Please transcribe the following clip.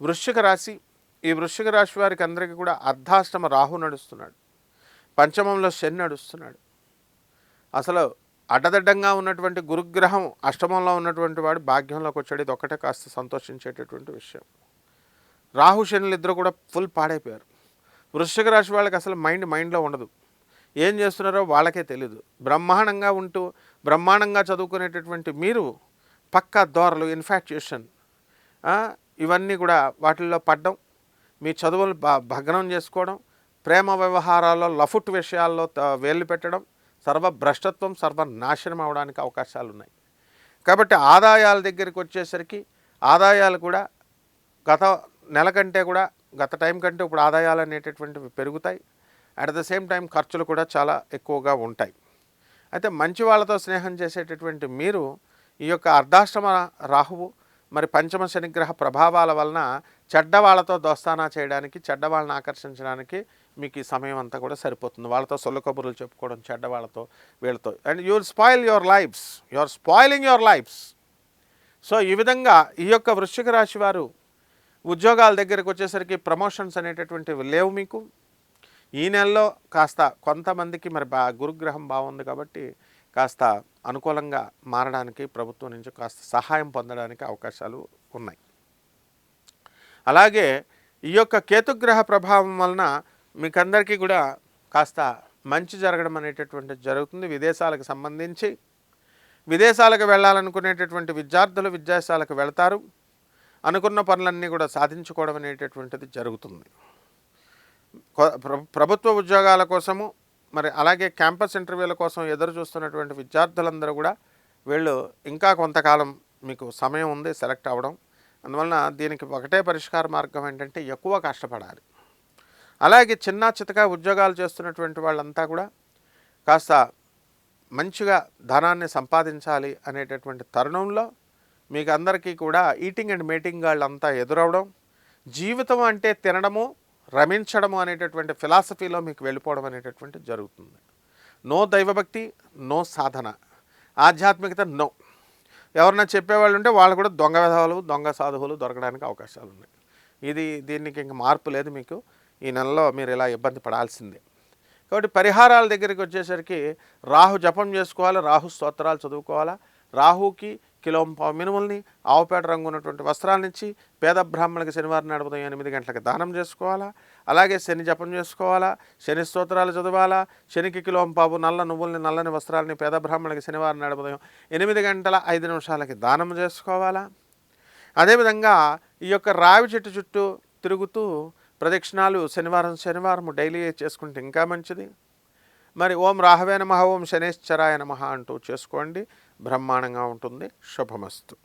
వృశ్చిక రాశి ఈ వృశ్చిక రాశి వారికి అందరికీ కూడా అర్ధాష్టమ రాహు నడుస్తున్నాడు. పంచమంలో శని నడుస్తున్నాడు. అసలు అడ్డదడ్డంగా ఉన్నటువంటి గురుగ్రహం అష్టమంలో ఉన్నటువంటి వాడు భాగ్యంలోకి వచ్చాడు. ఇది ఒకటే కాస్త సంతోషించేటటువంటి విషయం. రాహు శనులు ఇద్దరు కూడా ఫుల్ పాడైపోయారు. వృశ్చిక రాశి వాళ్ళకి అసలు మైండ్ మైండ్లో ఉండదు. ఏం చేస్తున్నారో వాళ్ళకే తెలియదు బ్రహ్మాండంగా ఉంటూ బ్రహ్మాండంగా చదువుకునేటటువంటి మీరు పక్కా దోరలు ఇన్ఫాక్చుయేషన్ ఇవన్నీ కూడా వాటిల్లో పడ్డం మీ చదువులు భగ్నం చేసుకోవడం ప్రేమ వ్యవహారాల్లో లఫుట్ విషయాల్లో వేలు వేళ్ళు పెట్టడం సర్వ భ్రష్టత్వం సర్వనాశనం అవడానికి అవకాశాలు ఉన్నాయి కాబట్టి ఆదాయాల దగ్గరికి వచ్చేసరికి ఆదాయాలు కూడా గత నెల కంటే కూడా గత టైం కంటే ఇప్పుడు ఆదాయాలు అనేటటువంటివి పెరుగుతాయి. అట్ ద సేమ్ టైం ఖర్చులు కూడా చాలా ఎక్కువగా ఉంటాయి. అయితే మంచి వాళ్ళతో స్నేహం చేసేటటువంటి మీరు ఈ యొక్క అర్ధాశ్రమ రాహువు మరి పంచమ శనిగ్రహ ప్రభావాల వలన చెడ్డ వాళ్ళతో దోస్తానా చేయడానికి చెడ్డవాళ్ళని ఆకర్షించడానికి మీకు ఈ సమయం అంతా కూడా సరిపోతుంది. వాళ్ళతో సొల్లు కబుర్లు చెప్పుకోవడం చెడ్డ వాళ్ళతో. వీళ్ళతో and you spoil your lifes you are spoiling your lifes so ఈ విధంగా ఈ యొక్క వృశ్చిక రాశి వారు ఉద్యోగాల దగ్గరికి వచ్చేసరికి ప్రమోషన్స్ అనేటటువంటివి లేవు మీకు. ఈ నెలలో కాస్త కొంతమందికి మరి బా గురుగ్రహం బాగుంది కాబట్టి కాస్త అనుకూలంగా మారడానికి ప్రభుత్వం నుంచి కాస్త సహాయం పొందడానికి అవకాశాలు ఉన్నాయి. అలాగే ఈ యొక్క కేతుగ్రహ ప్రభావం వలన మీకందరికీ కూడా కాస్త మంచి జరగడం అనేటటువంటిది జరుగుతుంది. విదేశాలకు సంబంధించి విదేశాలకు వెళ్ళాలనుకునేటటువంటి విద్యార్థులు విద్యాశాలకు వెళ్తారు. అనుకున్న పనులన్నీ కూడా సాధించుకోవడం అనేటటువంటిది జరుగుతుంది. ప్రభుత్వ ఉద్యోగాల కోసము మరి అలాగే క్యాంపస్ ఇంటర్వ్యూల కోసం ఎదురు చూస్తున్నటువంటి విద్యార్థులందరూ కూడా వీళ్ళు ఇంకా కొంతకాలం మీకు సమయం ఉంది సెలెక్ట్ అవ్వడం. అందువలన దీనికి ఒకటే పరిష్కార మార్గం ఏంటంటే ఎక్కువ కష్టపడాలి. అలాగే చిన్న చితక ఉద్యోగాలు చేస్తున్నటువంటి వాళ్ళంతా కూడా కాస్త మంచిగా ధనాన్ని సంపాదించాలి అనేటటువంటి తరుణంలో మీకు అందరికీ కూడా ఈటింగ్ అండ్ మీటింగ్ వాళ్ళంతా ఎదురవడం జీవితం అంటే తినడము రమించడము అనేటటువంటి ఫిలాసఫీలో మీకు వెళ్ళిపోవడం అనేటటువంటి జరుగుతుంది. నో దైవభక్తి నో సాధన. ఆధ్యాత్మికత నో. ఎవరన్నా చెప్పేవాళ్ళు ఉంటే వాళ్ళు కూడా దొంగ విధాలు దొంగ సాధువులు దొరకడానికి అవకాశాలు ఉన్నాయి. ఇది దీనికి ఇంక మార్పు లేదు మీకు. ఈ నెలలో మీరు ఇలా ఇబ్బంది పడాల్సిందే. కాబట్టి పరిహారాల దగ్గరికి వచ్చేసరికి రాహు జపం చేసుకోవాలి? రాహు స్తోత్రాలు చదువుకోవాలా? రాహుకి కిలో పావు మినుముల్ని ఆవుపేట రంగు ఉన్నటువంటి వస్త్రాలనిచ్చి పేద బ్రాహ్మణులకి శనివారం నాడు ఉదయం ఎనిమిది గంటలకు దానం చేసుకోవాలా? అలాగే శని జపం చేసుకోవాలా? శని స్తోత్రాలు చదవాలా? శనికి కిలో పావు నల్ల నువ్వుల్ని నల్లని వస్త్రాలని పేద బ్రాహ్మణులకి శనివారం నాడు ఉదయం ఎనిమిది గంటల ఐదు నిమిషాలకి దానం చేసుకోవాలా? అదేవిధంగా ఈ యొక్క రావి చెట్టు చుట్టూ తిరుగుతూ ప్రదక్షిణాలు శనివారం శనివారం డైలీ చేసుకుంటే ఇంకా మంచిది. మరి ఓం రాహవే నమ ఓం శనేశ్వరాయ నమ అంటూ చేసుకోండి. బ్రహ్మాండంగా ఉంటుంది. శుభమస్తు.